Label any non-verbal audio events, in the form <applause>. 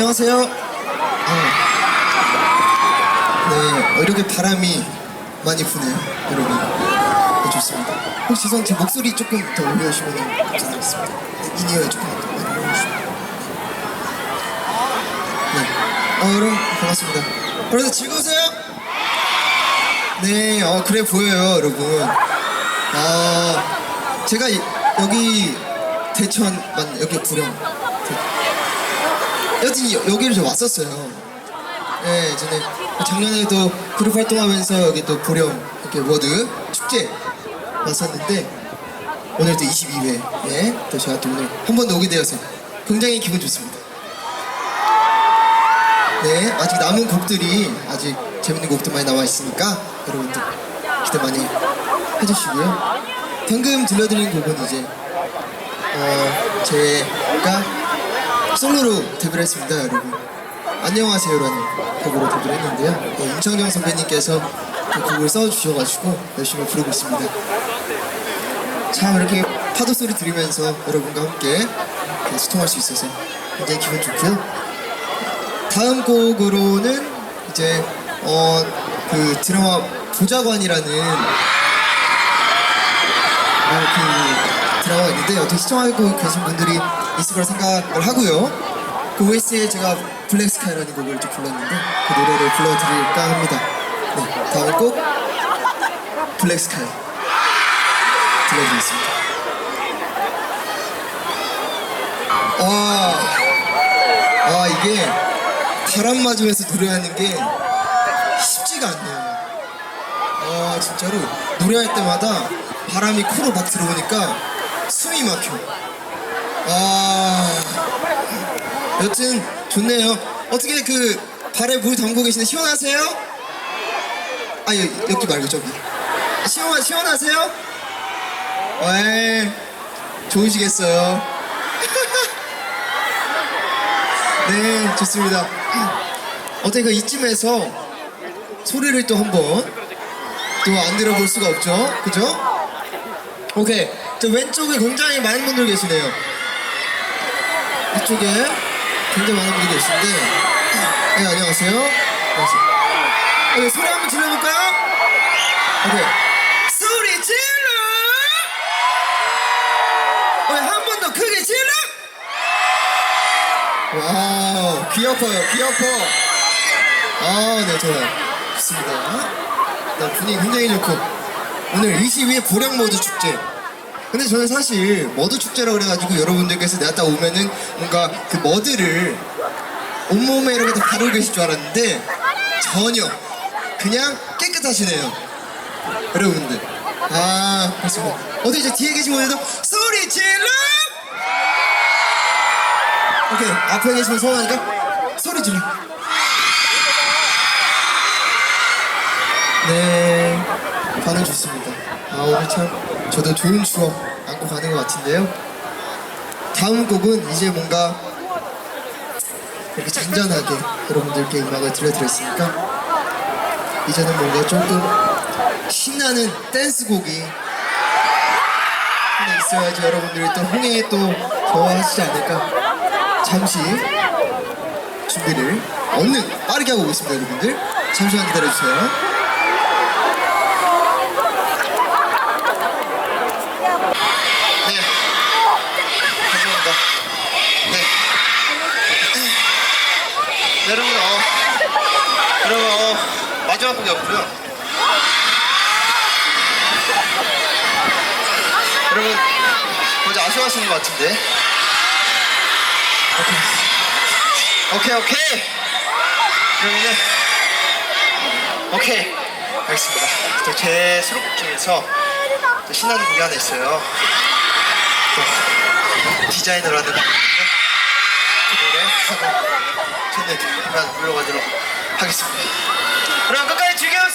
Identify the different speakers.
Speaker 1: 안녕하세요. 어. 네, 어, 이렇게 바람이 많이 부네요, 여러분. 네, 좋습니다. 혹시 죄송 제 목소리 조금 더 올려주시면 감사하겠습니다. 네, 인이어에 조금 더 많이 올려주시면. 네, 어, 여러분 반갑습니다. 여러분 즐거우세요? 네, 어, 그래 보여요, 여러분. 아, 제가 이- 여기 대천 만 여기 부령. 여튼 여- 여기를 저 왔었어요. 네, 전에 작년에도 그룹 활동하면서 여기 또 보령 이렇게 워드 축제 왔었는데 오늘 또 22회에 또 제가 또 오늘 한 번 더 오게 되어서 굉장히 기분 좋습니다. 네, 아직 남은 곡들이 아직 재밌는 곡도 많이 나와 있으니까 여러분들 기대 많이 해주시고요. 방금 들려드린 곡은 이제 어 제가 솔로로 데뷔를 했습니다, 여러분. 안녕하세요라는 곡으로 데뷔를 했는데요. 네, 임창정 선배님께서 그 곡을 써주셔가지고 열심히 부르고 있습니다. 참 이렇게 파도 소리 들으면서 여러분과 함께 이렇게 소통할 수 있어서 굉장히 기분 좋고요. 다음 곡으로는 이제 어 그 드라마 보좌관이라는 어, 그 드라마가 있는데 어떻게 시청하고 계신 분들이 있을 거라 생각을 하고요. 그 OST에 제가 블랙스카이라는 곡을 또 불렀는데 그 노래를 불러드릴까 합니다. 네, 다음 곡 블랙스카이 들려드리겠습니다. 와, 아 이게 바람 맞으면서 노래하는 게 쉽지가 않네요. 아 진짜로 노래할 때마다 바람이 코로 막 들어오니까 숨이 막혀. 아 여튼 좋네요. 어떻게 그 발에 물 담고 계시는 시원하세요? 아 여, 여기 말고 저기. 시원 시원하세요? 에 좋으시겠어요. <laughs> 네 좋습니다. 어떻게 그 이쯤에서 소리를 또 한번 또 안 들어볼 수가 없죠. 그죠? 오케이. 저 왼쪽에 굉장히 많은 분들 계시네요. 이쪽에 굉장히 많은 분들이 계신데. 네, 안녕하세요. 안녕하세요. 오케이, 소리 한번 질러볼까요? 오케이. 소리 질러! 오케이, 한번 더 크게 질러! 와우, 귀 아파요, 귀 아파. 아, 네, 좋아요. 좋습니다. 네, 분위기 굉장히 좋고 오늘 22회 보령 머드 축제 근데 저는 사실 머드 축제라 그래가지고 여러분들께서 내가 딱 오면은 뭔가 그 머드를 온몸에 이렇게 다 바르고 계실 줄 알았는데 전혀 그냥 깨끗하시네요. 여러분들. 아 그렇습니다. 어디 이제 뒤에 계신 분들도 소리 질러! 오케이 앞에 계시면 서운하니까 소리 질러. 네, 반응 좋습니다. 아, 오늘 참 저도 좋은 추억 안고 가는 것 같은데요. 다음 곡은 이제 뭔가 이렇게 잔잔하게 여러분들께 음악을 들려드렸으니까 이제는 뭔가 조금 신나는 댄스곡이 하나 있어야지 여러분들이 또 홍해에 또 좋아하시지 않을까. 잠시 준비를 얼른 빠르게 하고 오겠습니다, 여러분들. 잠시만 기다려주세요. 네. 감사합니다. 네. 여러분, 어, 여러분, 어, 마지막 곡이었고요. 여러분, 먼저 아쉬워하시는 것 같은데. 오케이, 오케이. 오케이. 그러면은, 오케이. 알겠습니다. 또제 수록곡 중에서 또 신나는 곡이 하나 있어요. 또 디자이너라는 분인데 그 노래 하고 저는 그만 물러가도록 하겠습니다. 여러분 끝까지 즐겨주세요.